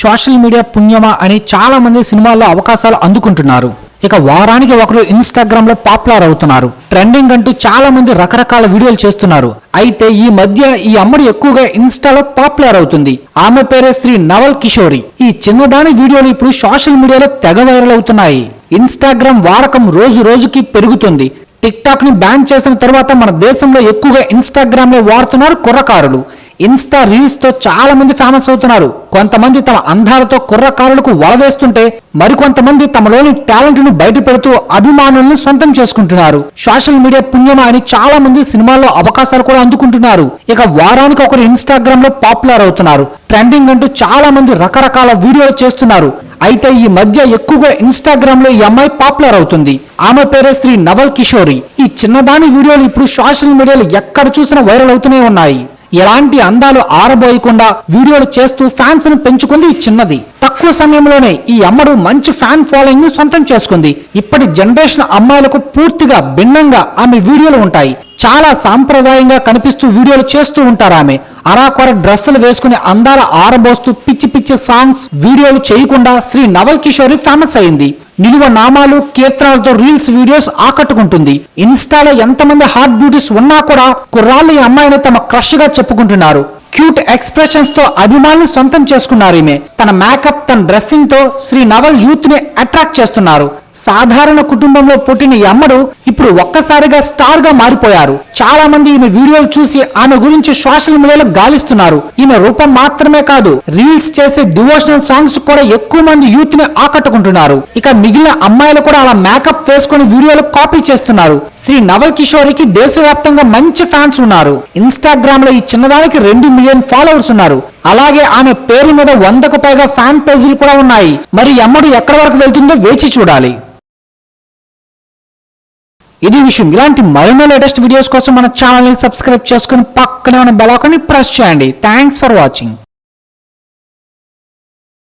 Social media పుణ్యమా అని చాలా మంది సినిమాల్లో అవకాశాలు అందుకుంటున్నారు. ఇక వారానికి ఒకరు ఇన్స్టాగ్రామ్లో పాపులర్ అవుతున్నారు. ట్రెండింగ్ అంటూ చాలా మంది రకరకాల వీడియోలు చేస్తున్నారు. అయితే ఈ మధ్య ఈ అమ్మడు ఎక్కువగా ఇన్స్టాలో పాపులర్ అవుతుంది. ఆమె పేరే శ్రీ నవల్ కిషోరి. ఈ చిన్నదాని వీడియోలు ఇప్పుడు సోషల్ మీడియాలో తెగ వైరల్ అవుతున్నాయి. ఇన్స్టాగ్రామ్ వాడకం రోజు రోజుకి పెరుగుతుంది. టిక్ టాక్ని బ్యాన్ చేసిన తర్వాత మన దేశంలో ఎక్కువగా ఇన్స్టాగ్రామ్లో వాడుతున్నారు కుర్రకారులు. ఇన్స్టా రీల్స్తో చాలా మంది ఫేమస్ అవుతున్నారు. కొంతమంది తమ అందాలతో కుర్రకారులకు వలవేస్తుంటే మరికొంతమంది తమలోని టాలెంట్ను బయట పెడుతూ అభిమానులను సొంతం చేసుకుంటున్నారు. సోషల్ మీడియా పుణ్యమా అని చాలా మంది సినిమాల్లో అవకాశాలు కూడా అందుకుంటున్నారు. ఇక వారానికి ఒకరు ఇన్స్టాగ్రామ్లో పాపులర్ అవుతున్నారు. ట్రెండింగ్ అంటూ చాలా మంది రకరకాల వీడియోలు చేస్తున్నారు. అయితే ఈ మధ్య ఎక్కువగా ఇన్స్టాగ్రామ్లో ఈ అమ్మాయి పాపులర్ అవుతుంది. ఆమె పేరే శ్రీ నవల్ కిషోరి. ఈ చిన్నదాని వీడియోలు ఇప్పుడు సోషల్ మీడియాలో ఎక్కడ చూసినా వైరల్ అవుతూనే ఉన్నాయి. ఎలాంటి అందాలు ఆరబోయకుండా వీడియోలు చేస్తూ ఫ్యాన్స్ను పెంచుకుంది చిన్నది. తక్కువ సమయంలోనే ఈ అమ్మడు మంచి ఫ్యాన్ ఫాలోయింగ్ను సొంతం చేసుకుంది. ఇప్పటి జనరేషన్ అమ్మాయిలకు పూర్తిగా భిన్నంగా ఆమె వీడియోలు ఉంటాయి. చాలా సాంప్రదాయంగా కనిపిస్తూ వీడియోలు చేస్తూ ఉంటారు ఆమె. అరాకొర డ్రెస్సులు వేసుకుని అందాల ఆరబోస్తూ పిచ్చి పిచ్చి సాంగ్స్ వీడియోలు చేయకుండా శ్రీ నవల్ కిషోరి ఫేమస్ అయింది. నిలువ నామాలు కీర్తనలతో రీల్స్ వీడియోస్ ఆకట్టుకుంటుంది. ఇన్స్టాలో ఎంతమంది హార్ట్ బ్యూటీస్ ఉన్నా కూడా కుర్రాళ్ళు ఈ అమ్మాయిని తమ క్రష్గా చెప్పుకుంటున్నారు. క్యూట్ ఎక్స్ప్రెషన్స్తో అభిమానులు సొంతం చేసుకున్నారు ఈమె తన మేకప్ తన డ్రెస్సింగ్తో శ్రీ నవల్ యూత్ని అట్రాక్ట్ చేస్తున్నారు. సాధారణ కుటుంబంలో పుట్టిన ఈ అమ్మడు ఇప్పుడు ఒక్కసారిగా స్టార్గా మారిపోయారు. చాలా మంది ఈమె వీడియోలు చూసి ఆమె గురించి సోషల్ మీడియాలో గాలిస్తున్నారు. ఈమె రూపం మాత్రమే కాదు రీల్స్ చేసే డివోషనల్ సాంగ్స్ కూడా ఎక్కువ మంది యూత్ని ఆకట్టుకుంటున్నారు. ఇక మిగిలిన అమ్మాయిలు కూడా అలా మేకప్ వేసుకుని వీడియోలు కాపీ చేస్తున్నారు. శ్రీ నవల్ కిషోరికి దేశవ్యాప్తంగా మంచి ఫ్యాన్స్ ఉన్నారు. ఇన్స్టాగ్రామ్లో ఈ చిన్నదానికి రెండు మిలియన్ ఫాలోవర్స్ ఉన్నారు. అలాగే ఆమె పేరు మీద వందకు పైగా ఫ్యాన్ పేజీలు కూడా ఉన్నాయి. మరి అమ్మడు ఎక్కడి వరకు వెళ్తుందో వేచి చూడాలి. ఇది విషయం. ఇలాంటి మరిన్నో లేటెస్ట్ వీడియోస్ కోసం మన ఛానల్ని సబ్స్క్రైబ్ చేసుకుని పక్కనే ఉన్న బెల్ ప్రెస్ చేయండి. Thanks for watching